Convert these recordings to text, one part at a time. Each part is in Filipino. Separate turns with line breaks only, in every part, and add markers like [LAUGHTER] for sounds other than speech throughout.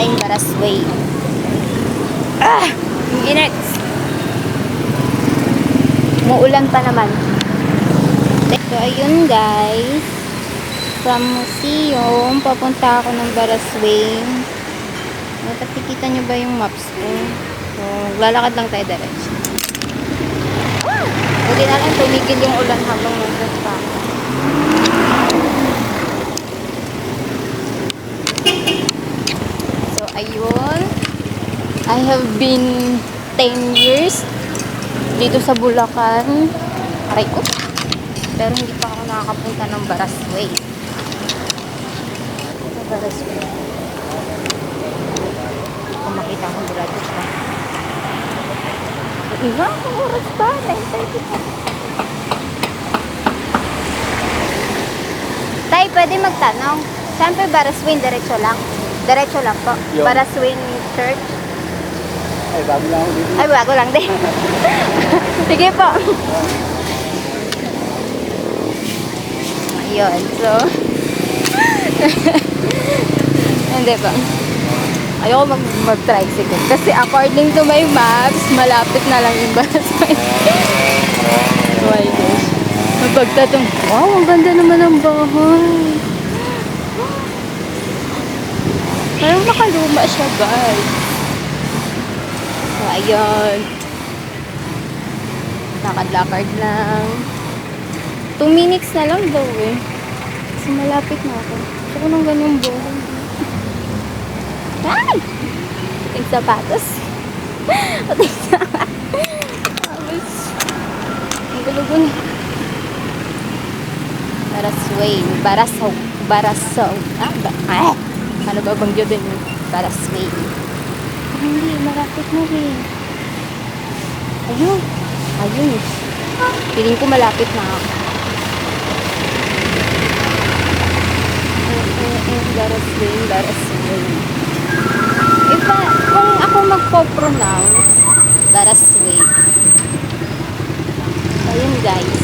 tayong Barasway. Ah! Init! Muulan pa naman. So, ayun guys. From museum, papunta ako ng Barasway. Nakikita nyo ba yung maps ko? So, lalakad lang tayo diretso. Buti na lang tumigil yung ulan habang nandun pa ako. Ayun. I have been 10 years dito sa Bulacan. Aray ko. Pero hindi pa ako nakakapunta ng Barasway. Sa Barasway. Kung makita akong graduate pa. Iba, ang oras pa. 9.30 pa. Tay, pwede magtanong. Siyempre, Baraswing, diretso lang. Diretso lang po.
Yung-
Baraswing Church.
Ay, bago lang ako dito.
Ay, bago lang din. [LAUGHS] Sige po. Ayun, so... [LAUGHS] Hindi pa. Ayoko mag mag-tricycle. Kasi according to my maps, malapit na lang yung Baraswing. [LAUGHS] oh my gosh. Mapagtatong, wow, ang ganda naman ng bahay. Parang nakaluma siya, guys. So, ayun. Lakad-lakad lang. Two minutes na lang daw eh. Kasi malapit na ako. Gusto ko ng ganyang buhay. Ay! Ating sapatos. [LAUGHS] Ating sapatos. Ang gulo-gulo. Barasway. Barasaw. Barasaw. Ah, ba? Ah! Ano ba bang yun? Barasway. Ah, Hindi, malapit na rin. Ayun. Ayun. Piling ko malapit na ako. Barasway, Barasway. Iba, kung ako magpo-pronounce, Barasway. Ayun guys.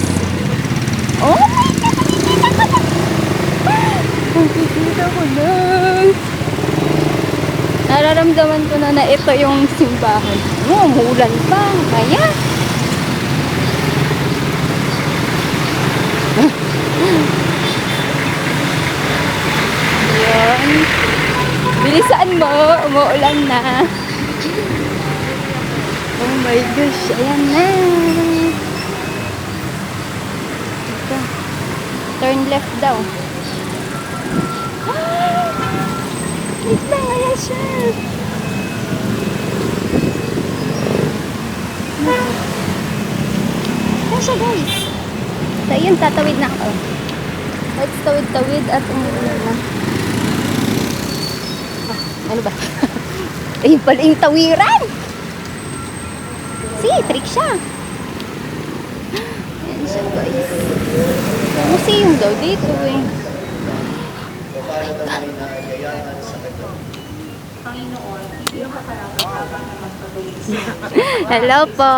Oh my God! Nakikita ko na! Nararamdaman ko na na ito yung simbahan. Oh, umuulan pa. Kaya. Yun. Bilisan mo. Umuulan na. Oh my gosh. Ayan na. Ito. Turn left daw. Lang, ayan siya. Guys. So yun, tatawid na ako. Let's tawid-tawid at umuulan na. Ah, ano ba? [LAUGHS] Ayun pala yung tawiran! See, trick siya. Ayan siya guys. Museum daw dito eh. [LAUGHS] Hello po.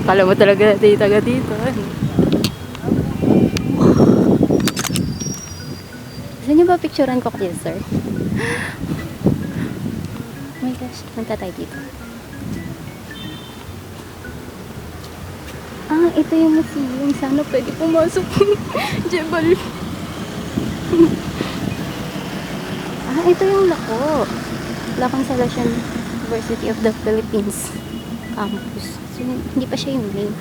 Akala mo talaga natin taga dito. Gusto niyo ba picturean ko kayo, sir? Oh [GASPS] my gosh, punta tayo dito. Ah, ito yung museum. Sana pwede pumasok. [LAUGHS] Jebal. [LAUGHS] ah, ito yung lako. Lakang Salesian University of the Philippines campus. So, hindi pa siya yung name.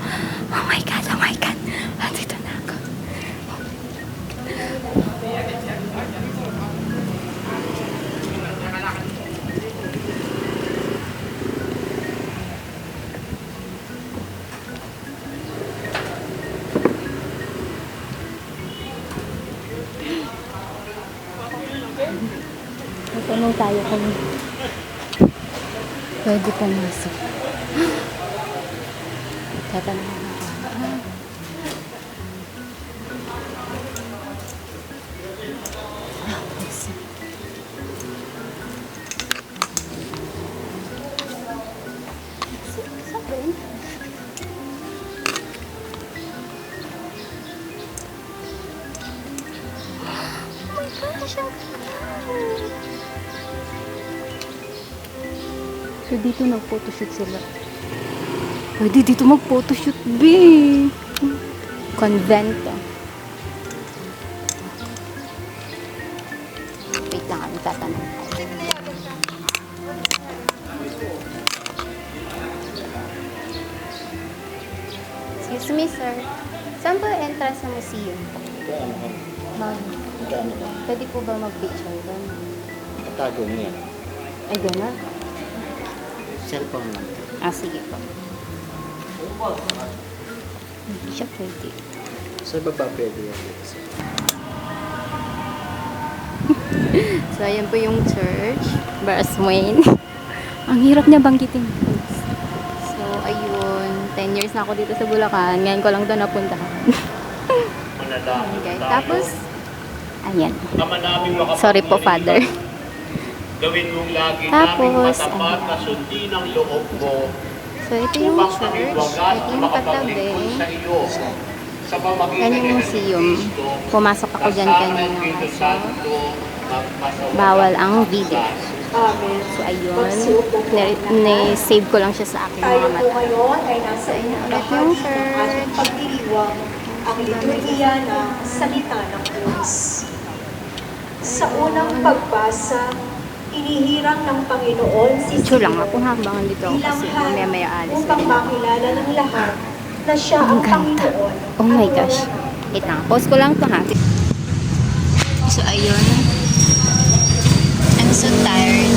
Oh my God, oh my God. Andito na ako. Tayo kung pwede pumasok. Tatanong ako. Ah. Ah, yes. So, dito nag-photoshoot sila. Pwede dito mag-photoshoot, B. Convento. Wait lang, ano tatanong. Excuse me, sir. Saan ba entrance ng museum? Ma'am, pwede po ba mag-picture doon?
Katago mo yan.
Ay, gano'n?
Cellphone lang.
Ah, sige po. Hindi siya pwede.
Sa baba pwede yan. [LAUGHS]
So, ayan po yung church. Baraswain. [LAUGHS] Ang hirap niya banggitin. So, ayun. 10 years na ako dito sa Bulacan. Ngayon ko lang napuntahan. Ayan, guys. Tapos, ayan. Sorry po, Father.
Gawin mong lagi
Tapos,
namin matapat
ayan.
na sundin ang loob mo
So, ito yung
upang
church. Ito yung katabi.
makapaglingkod sa iyo. Sa pamagitan
Yan yung museum. Pumasok ako dyan kanina.
magpasaway
bawal ang video.
Amen.
So, ayun. Ni- Ni-save ko lang siya sa aking
Tayo
mga
po
mata.
ngayon ay nasa
Ayun, ulit yung
ng
church.
ating pagdiriwang ang liturhiya ng salita ng Diyos. Sa unang pagbasa, inihirang ng Panginoon si
Picture lang ako habang andito ako kasi mamaya may aalis
upang makilala ng lahat na siya
Ang
ang
ganda.
Panginoon.
Oh my gosh. Wait lang. Pause ko lang to ha. So, ayun. I'm so tired.